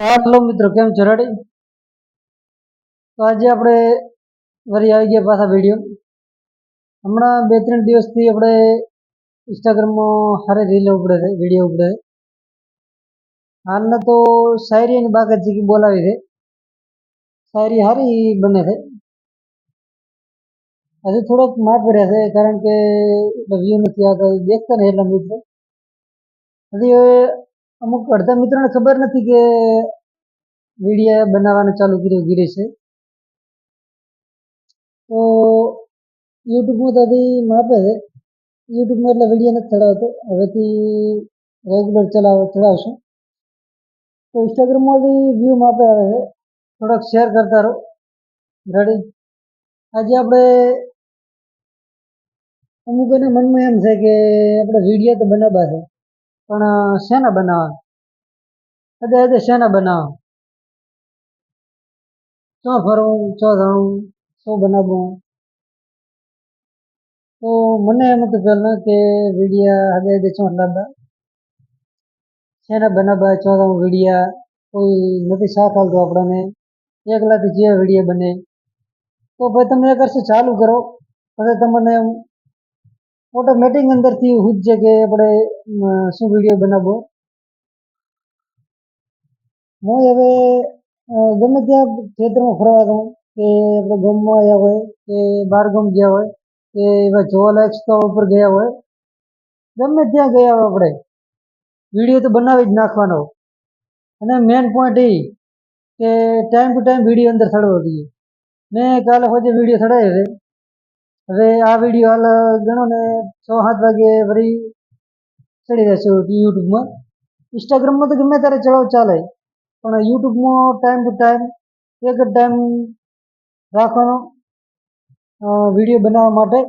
Hello મિત્રો, કેમ છો? તો આજે આપણે વળી આવી ગયા પાછા વીડિયો હમણાં બે ત્રણ દિવસથી આપણે ઇન્સ્ટાગ્રામમાં હારે રીલ ઉપડે છે વીડિયો ઉપડે છે. હાલના તો શાયરી અને જીકી બોલાવી છે. શાયરી સારી બને છે. હજી થોડોક માફ રહે છે, કારણ કે વ્યૂ નથી આવતા. દેખતા ને એટલા મિત્રો. હજી હવે અમુક અડધા મિત્રોને ખબર નથી કે વિડીયા બનાવવાનું ચાલુ કર્યું, ગીરી છે. તો યુટ્યુબમાં તો હજી માપે છે. યુટ્યુબમાં એટલે વીડિયો નથી ચડાવતો. હવેથી રેગ્યુલર ચલાવ, ચડાવશું. તો ઇન્સ્ટાગ્રામમાંથી વ્યૂ માપે આવે છે. થોડાક શેર કરતા રહો. રેડી આજે આપણે અમુક એના મનમાં એમ છે કે આપણે વીડિયો તો બનાવવા છે. પણ શેના બનાવવા? અદે અદે શેના બનાવવા? શું ફરવું? ચો જાણું શું બનાવવું? તો મને એમ હતું પહેલાં કે વીડિયા હદે હદે શું લાવવા શેના બનાવવા ચો જાણું વીડિયા કોઈ નથી સાથ હાલતો આપણને. એકલાથી જે વીડિયા બને. તો ભાઈ તમે એ કરશો, ચાલુ કરો. પછી તમને એમ ઓટોમેટિક અંદરથી છે કે આપણે શું વીડિયો બનાવવો. હું હવે ગમે ત્યાં ખેતરમાં ફરવા જાઉં, કે આપણે ગામમાં આવ્યા હોય, કે બહાર ગામ ગયા હોય, કે એવા જોવાલાયક સ્થળ ઉપર ગયા હોય, ગમે ત્યાં ગયા હોય આપણે વીડિયો તો બનાવી જ નાખવાનો. અને મેન પોઈન્ટ એ કે ટાઈમ ટુ ટાઈમ વીડિયો અંદર ચડવો જોઈએ મેં કાલે હોજે વીડિયો ચડાવ્યો છે. હવે આ વીડિયો હાલ ગણો ને છ સાત વાગે વળી ચડી જશે યુટ્યુબમાં. ઇન્સ્ટાગ્રામમાં તો ગમે ત્યારે ચડાવ ચાલે, પણ યુટ્યુબમાં ટાઈમ ટુ ટાઈમ એક જ ટાઈમ રાખવાનો વીડિયો બનાવવા માટે.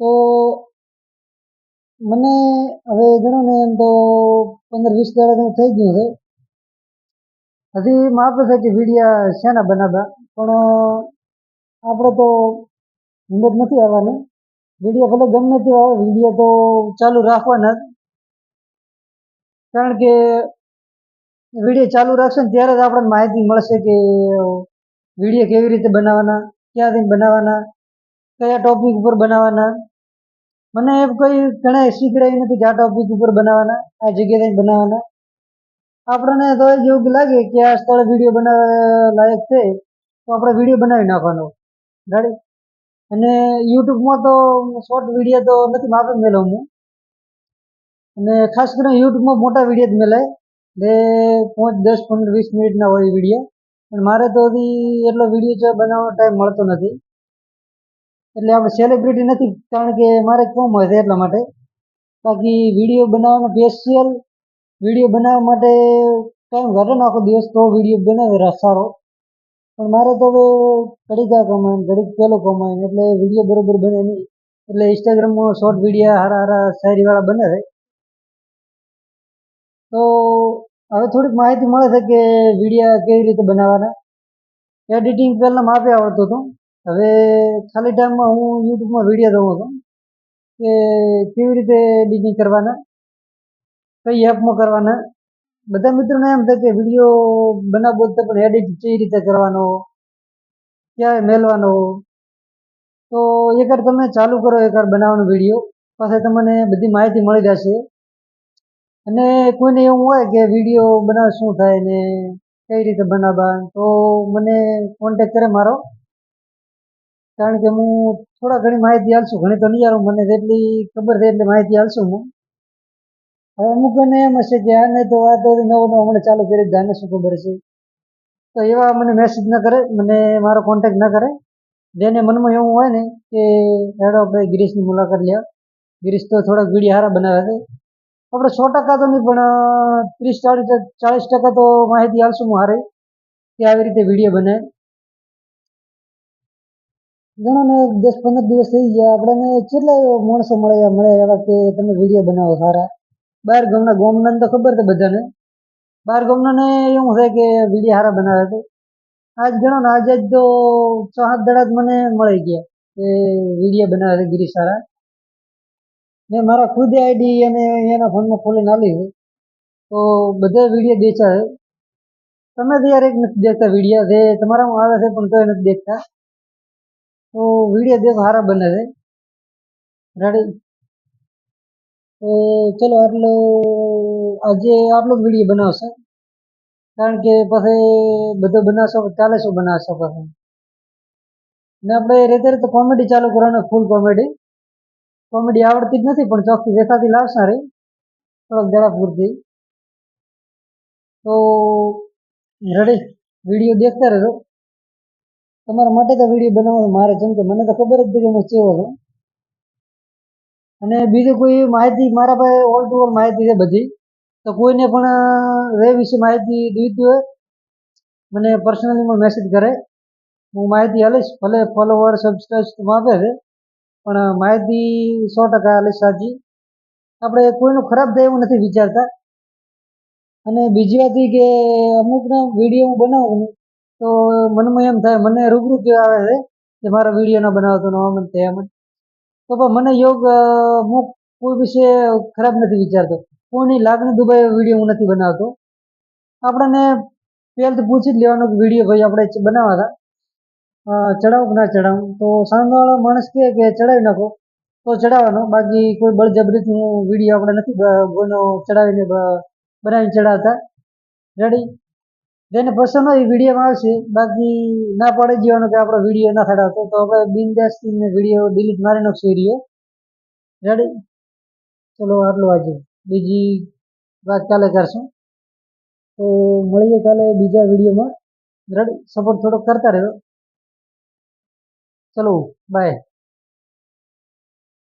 તો મને હવે ગણો ને એમ તો પંદર વીસ દાડા થઈ ગયું છે. હજી માફ છે કે વિડીયા શેના બનાવવા પણ આપણે તો હિંમત નથી આવવાની. વીડિયો ભલે ગમે તે આવે વીડિયો તો ચાલુ રાખવાના જ. કારણ કે વીડિયો ચાલુ રાખશે ને ત્યારે જ આપણને માહિતી મળશે કે વીડિયો કેવી રીતે બનાવવાના, ક્યાંથી બનાવવાના, કયા ટોપિક ઉપર બનાવવાના. મને એમ કોઈ ઘણા શીખડાવી નથી કે આ ટોપિક ઉપર બનાવવાના, આ જગ્યાએ બનાવવાના. આપણને તો એવું લાગે કે આ સ્થળે વીડિયો બનાવવા લાયક છે, તો આપણે વીડિયો બનાવી નાખવાનો. ગાડી અને યુટ્યુબમાં તો શોર્ટ વીડિયો તો નથી માપે મેલો હું. અને ખાસ કરીને યુટ્યુબમાં મોટા વીડિયો જ મેલે બે પાંચ, દસ, પંદર, વીસ મિનિટના હોય વીડિયો પણ મારે તો હજી એટલો વીડિયો છે બનાવવાનો ટાઈમ મળતો નથી. એટલે આપણે સેલિબ્રિટી નથી, કારણ કે મારે કોમ હોય છે એટલા માટે. બાકી વીડિયો બનાવવાનો સ્પેશિયલ વીડિયો બનાવવા માટે ટાઈમ ઘટે નાખો દિવસ તો વીડિયો બનાવે, સારો. પણ મારે તો હવે ઘડીક આ કમાય ઘડીક પેલો કમાય એટલે વીડિયો બરોબર બને નહીં. એટલે ઇન્સ્ટાગ્રામમાં શોર્ટ વિડીયા હારા હારા શાયરીવાળા બને છે. તો હવે થોડીક માહિતી મળે છે કે વિડીયા કેવી રીતે બનાવવાના. એડિટિંગ પહેલાં માપે આવડતું હતું. હવે ખાલી ટાઈમમાં હું યુટ્યુબમાં વીડિયો જોઉં છું કે કેવી રીતે એડિટિંગ કરવાના, કઈ એપમાં કરવાના બધા મિત્રોને એમ થાય કે વીડિયો બનાવવો તો પણ એડિટ કઈ રીતે કરવાનો ક્યાં મેલવાનો તો એકવાર તમે ચાલુ કરો એકવાર બનાવવાનો વીડિયો પાસે તમને બધી માહિતી મળી જશે. અને કોઈને એવું હોય કે વીડિયો બનાવ શું થાય ને કઈ રીતે બનાવવા, તો મને કોન્ટેક કરે મારો. કારણ કે હું થોડા ઘણી માહિતી આપશું, ઘણી તો નહીં મને જેટલી ખબર છે એટલી માહિતી આપશું હું. હવે અમુકને એમ હશે કે આને તો આ તો નવો નવો હમણાં ચાલુ કરી જ આને શું ખબર છે. તો એવા મને મેસેજ ન કરે, મને મારો કોન્ટેક ન કરે. જેને મનમાં એવું હોય ને કે, હેડો આપણે ગિરીશની મુલાકાત લ્યો ગિરીશ તો થોડાક વીડિયો હારા બનાવ્યા છે. આપણે સો ટકા તો નહીં, પણ ત્રીસ, ચાલીસ ચાલીસ ટકા તો માહિતી આપશું હું હારે, કે આવી રીતે વીડિયો બને ઘણો ને દસ પંદર દિવસ થઈ ગયા. આપણને કેટલા માણસો મળે મળે એવા કે તમે વીડિયો બનાવો સારા? બહાર ગામના ગોમના તો ખબર છે બધાને. બહાર ગામના એવું છે કે વીડિયો હારા બનાવે છે. આજ ગણો ને આજે જ તો છ સાત દડા મને મળી ગયા કે વીડિયો બનાવે છે ગિરી સારા મેં મારા ખુદ આઈડી અને એના ફોનમાં ખોલીને આવી છે. તો બધા વીડિયો દેખા છે. તમે તો યાર એક નથી દેખતા વીડિયો જે તમારામાં આવે છે પણ તોય નથી દેખતા. તો વીડિયો દેખો સારા બને છે. રેડી તો ચલો આટલો, આજે આટલો જ વીડિયો બનાવશે. કારણ કે પછી બધો બનાવશો ચાલે શું બનાવશો પછી? ને આપણે રેતે રીતે કોમેડી ચાલુ કરવાનું ફૂલ કોમેડી. કોમેડી આવડતી જ નથી, પણ ચોકથી વેસાતી લાવશે રે થોડોક જરા પૂરતી. તો રેડી વીડિયો દેખતા રહેજો. તમારા માટે તો વીડિયો બનાવવાનો મારે જેમ કે મને તો ખબર જ નથી, હું કેવો છું. અને બીજું કોઈ માહિતી, મારા પાસે ઓલ ટુ ઓલ માહિતી છે બધી. તો કોઈને પણ રે વિશે માહિતી જોઈતી હોય, મને પર્સનલીમાં મેસેજ કરે. હું માહિતી આપીશ ભલે ફોલોવર સબસ્ક્રાઈબ આપે છે, પણ માહિતી સો ટકા આપીશ સાચી. આપણે કોઈનું ખરાબ થાય એવું નથી વિચારતા. અને બીજી વાત કે અમુકના વીડિયો હું બનાવું, તો મનમાં એમ થાય, મને રૂબરૂ કહેવા આવે છે કે મારો વીડિયો ન બનાવતો ને આમ તેમ તો પણ મને યોગ હું કોઈ વિશે ખરાબ નથી વિચારતો. કોઈની લાગણી દુભાઈ વીડિયો હું નથી બનાવતો. આપણને પહેલથી પૂછી જ લેવાનું કે વીડિયો ભાઈ આપણે બનાવવા હતા ચડાવું કે ના ચડાવું તો સામેવાળો માણસ કહે કે ચડાવી નાખો. તો ચડાવવાનો બાકી કોઈ બળજબરીથી હું વીડિયો આપણે નથી ચડાવીને બનાવીને ચડાવતા રેડી જેને પસંદ હોય એ વિડીયોમાં આવશે. બાકી ના પડે જવાનો કે આપણો વીડિયો ના ચડાવતો તો આપણે બિનદાસથી વીડિયો ડિલીટ મારી નાખશું વીડિયો રેડી ચલો આટલું આજે બીજી વાત કાલે કરશું. તો મળીએ કાલે બીજા વિડીયોમાં રેડી સપોર્ટ થોડોક કરતા રહ્યો. ચલો બાય